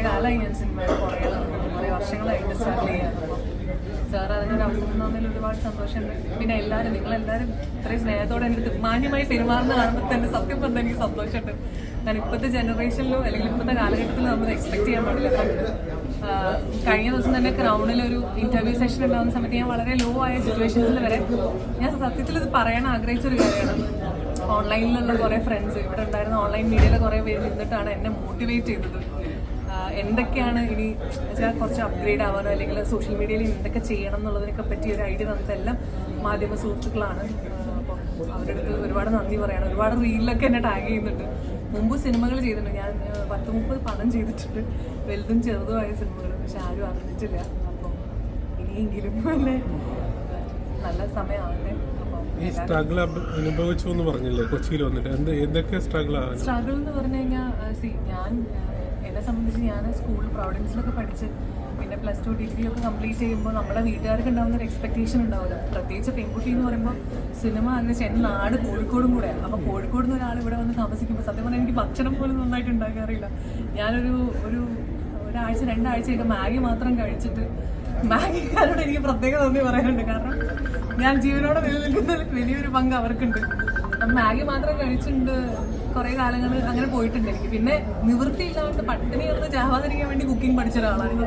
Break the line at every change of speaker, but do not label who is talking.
കുറേ കാലമായി ഞാൻ സിനിമ കുറേ കുറേ വർഷങ്ങളായിട്ട് സ്ട്രഗിൾ ചെയ്യാൻ സാർ അതിനൊരു അവസരം തന്നതിൽ ഒരുപാട് സന്തോഷമുണ്ട് പിന്നെ എല്ലാവരും നിങ്ങളെല്ലാവരും ഇത്രയും സ്നേഹത്തോടെ എന്റെ മാന്യമായി പെരുമാറുന്ന കാണുമ്പോൾ തന്നെ സത്യം പറഞ്ഞാൽ എനിക്ക് സന്തോഷമുണ്ട്. ഞാൻ ഇപ്പോഴത്തെ ജനറേഷനിലോ അല്ലെങ്കിൽ ഇപ്പോഴത്തെ കാലഘട്ടത്തിലോ നമ്മൾ എക്സ്പെക്ട് ചെയ്യാൻ പാടില്ല. കഴിഞ്ഞ ദിവസം തന്നെ ക്രൗണിൽ ഒരു ഇന്റർവ്യൂ സെഷൻ ഉണ്ടാകുന്ന സമയത്ത് ഞാൻ വളരെ ലോ ആയ സിറ്റുവേഷൻസിൽ വരെ ഞാൻ സത്യത്തിൽ ഇത് പറയാൻ ആഗ്രഹിച്ചൊരു കാര്യമാണ്. ഓൺലൈനിലുള്ള കുറേ ഫ്രണ്ട്സ് ഇവിടെ ഉണ്ടായിരുന്ന ഓൺലൈൻ മീഡിയയിലെ കുറേ പേര് നിന്നിട്ടാണ് എന്നെ മോട്ടിവേറ്റ് ചെയ്തത്. എന്തൊക്കെയാണ് ഇനി വെച്ചാൽ കുറച്ച് അപ്ഗ്രേഡ് ആവാനോ അല്ലെങ്കിൽ സോഷ്യൽ മീഡിയയിൽ എന്തൊക്കെ ചെയ്യണം എന്നുള്ളതിനൊക്കെ പറ്റിയ ഒരു ഐഡിയ നമുക്കെല്ലാം മാധ്യമ സുഹൃത്തുക്കളാണ്. അപ്പം അവരുടെ അടുത്ത് ഒരുപാട് നന്ദി പറയണം. ഒരുപാട് റീലൊക്കെ എന്നെ ടാഗ് ചെയ്യുന്നുണ്ട്. മുമ്പ് സിനിമകൾ ചെയ്തിട്ടുണ്ട്. ഞാൻ പത്ത് മുപ്പത് പടം ചെയ്തിട്ടുണ്ട്. വലുതും ചെറുതുമായ സിനിമകൾ. പക്ഷെ ആരും അറിഞ്ഞിട്ടില്ല. അപ്പം ഇനിയെങ്കിലും അല്ലേ? നല്ല സമയമാവട്ടെ.
ഈ സ്ട്രഗിൾ അനുഭവിച്ചു എന്ന് പറഞ്ഞില്ലേ? കൊച്ചിയിൽ വന്നിട്ട്. എന്ത് എന്തൊക്കെ സ്ട്രഗിൾ
സ്ട്രഗിൾ എന്ന് പറഞ്ഞു കഴിഞ്ഞാൽ ഞാൻ എന്നെ സംബന്ധിച്ച് ഞാൻ സ്കൂൾ പ്രൊവിഡൻസിലൊക്കെ പഠിച്ച് പിന്നെ പ്ലസ് ടു ഡിഗ്രി ഒക്കെ കംപ്ലീറ്റ് ചെയ്യുമ്പോൾ നമ്മുടെ വീട്ടുകാർക്ക് ഉണ്ടാകുന്ന ഒരു എക്സ്പെക്ടേഷൻ ഉണ്ടാവില്ല. പ്രത്യേകിച്ച് പെൺകുട്ടി എന്ന് പറയുമ്പോൾ സിനിമ ആഗ്രഹിച്ച് എന്റെ നാട് കോഴിക്കോടും കൂടെയാണ് അപ്പോൾ കോഴിക്കോട് നിന്ന് ഒരാൾ ഇവിടെ വന്ന് താമസിക്കുമ്പോൾ സത്യം പറഞ്ഞാൽ എനിക്ക് ഭക്ഷണം പോലും നന്നായിട്ട് ഉണ്ടാക്കാറില്ല ഞാനൊരു ഒരു ഒരാഴ്ച രണ്ടാഴ്ചയൊക്കെ മാഗി മാത്രം കഴിച്ചിട്ട് മാഗിക്കാരോട് എനിക്ക് പ്രത്യേക നന്ദി പറയാനുണ്ട്. കാരണം ഞാൻ ജീവനോടെ നിലനിൽക്കുന്നതിൽ വലിയൊരു പങ്ക് അവർക്കുണ്ട്. മാഗി മാത്രം കഴിച്ചിട്ടുണ്ട് കുറെ കാലങ്ങൾ അങ്ങനെ പോയിട്ടുണ്ട് എനിക്ക്. പിന്നെ നിവൃത്തിയില്ലാണ്ട് പട്ടിണി ഒന്ന് ചാവാതിരിക്കാൻ വേണ്ടി കുക്കിംഗ് പഠിച്ച ഒരാളാണ്